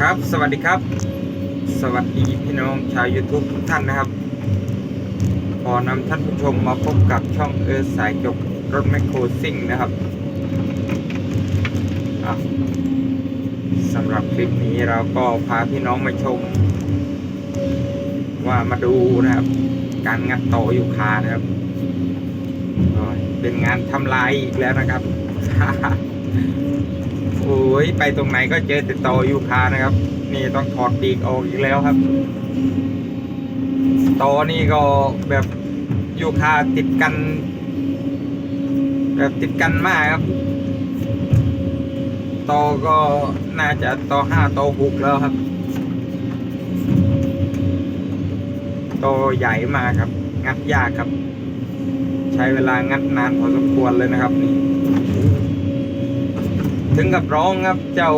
ครับ สวัสดีครับ สวัสดีพี่น้องชาว YouTube ทุกท่านนะครับ ขอนำท่านผู้ชมมาพบกับช่องเออสายจกรถแมคโครซิ่งนะครับสำหรับคลิปนี้เราก็พาพี่น้องมาชม ว่ามาดูนะครับ การงัดต่ออยู่คานะครับ เป็นงานทำลายอีกแล้วนะครับ โอ้ยไปตรงไหนก็เจอแต่ตอยูคานะครับ นี่ต้องถอดปีกออกอีกแล้วครับตอนี่ก็แบบยูคาติดกัน แบบติดกันมากครับตอก็น่าจะตอห้าตอหกแล้วครับตอใหญ่มากครับ งัดยากครับ ใช้เวลางัดนานพอสมควรเลยนะครับนี่ ถึงกับร้องครับเจ้า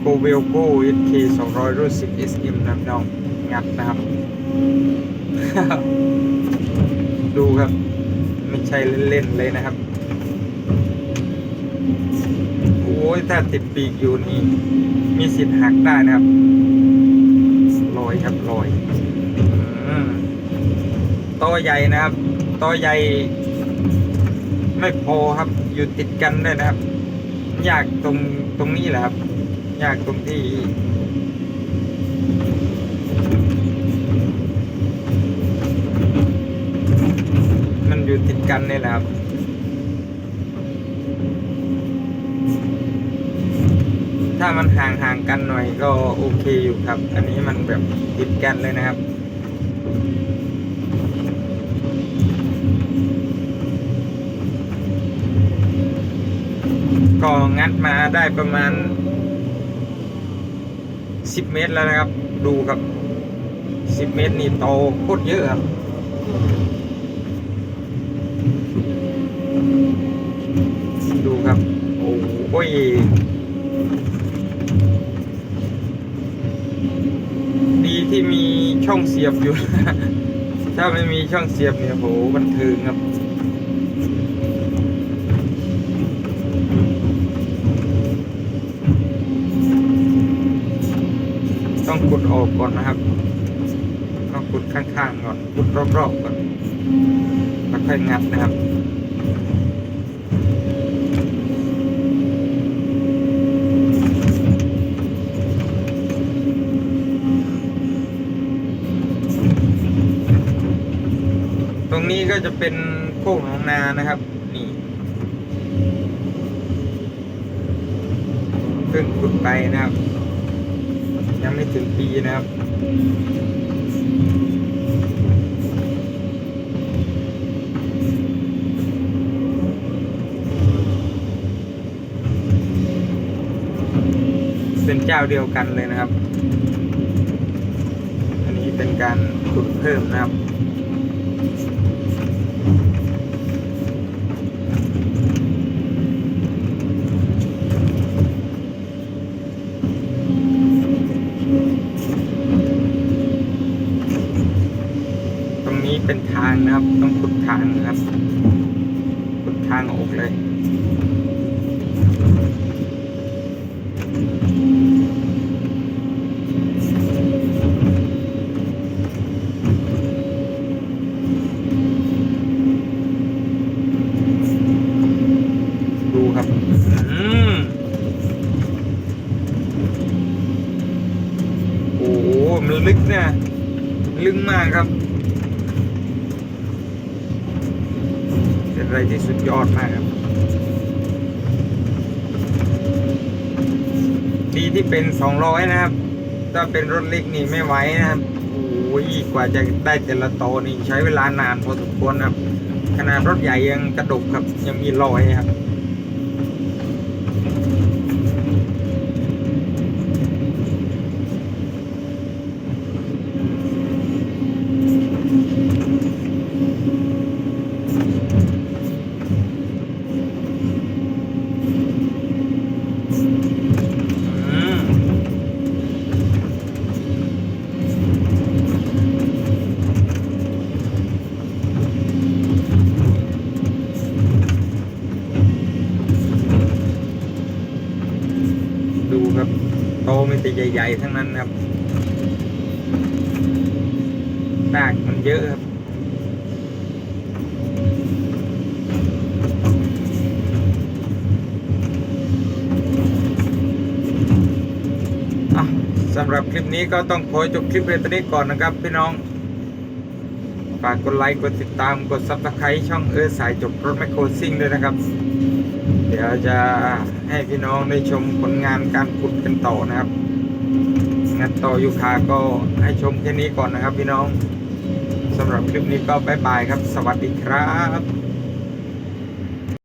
โกเวลโกเอสเคสองร้อยรุ่นสิบเอสเอ็มนะครับน้องงัดนะครับ ดูครับ ไม่ใช่เล่นๆเลยนะครับ โอ้ยถ้าติดปีกอยู่นี่ มีสิทธิ์หักได้นะครับลอยครับลอยอตัวใหญ่นะครับตัวใหญ่ ไม่พอครับ อยู่ติดกันด้วยนะครับ ยากตรงตรงนี้แหละครับ ยากตรงที่ มันอยู่ติดกันนี่แหละครับถ้ามันห่างห่างกันหน่อยก็โอเคอยู่ครับ อันนี้มันแบบติดกันเลยนะครับ ก็งัดมาได้ประมาณ 10 เมตรแล้วนะครับ ดูครับ 10 เมตรนี่โตโคตรเยอะครับดูครับ โอ้ยดีที่มีช่องเสียบอยู่ ถ้าไม่มีช่องเสียบเนี่ยโหบันเทิงครับ ต้องขุดออกก่อนนะครับ ต้องขุดข้างๆก่อนขุดรอบๆก่อนแล้วค่อยงัดนะครับตรงนี้ก็จะเป็นโคกหนองนานะครับ นี่เพิ่งขุดไปนะครับ ยังไม่ถึงปีนะครับเป็นเจ้าเดียวกันเลยนะครับ อันนี้เป็นการขุดเพิ่มนะครับ เป็นทางนะครับ ต้องขุดทางนะครับขุดทางออกเลยดูครับอืมโอ้โหมันลึกเนี่ยลึกมากครับ เป็นอะไรที่สุดยอดมากครับ ดีที่เป็น200นะครับ ถ้าเป็นรถเล็กนี่ไม่ไหวนะครับโอ้ยกว่าจะได้แต่ละโตนี่ใช้เวลานานพอสมควรครับ ขนาดรถใหญ่ยังกระดกครับยังมีรอยครับ อืมดูครับ โตมีแต่ใหญ่ๆทั้งนั้นครับรากมันเยอะครับอะสำหรับคลิปนี้ก็ต้องขอจบคลิปเพียงเท่านี้ก่อนนะครับพี่น้อง ฝากกดไลค์ กดติดตาม กดซับสไครต์ช่องเออสายจบรถแมคโครซิ่งด้วยนะครับ เดี๋ยวจะให้พี่น้องได้ชมผลงานการขุดกันต่อนะครับงานต่อยูคาก็ให้ชมแค่นี้ก่อนนะครับพี่น้องสำหรับคลิปนี้ก็บายบายครับ สวัสดีครับ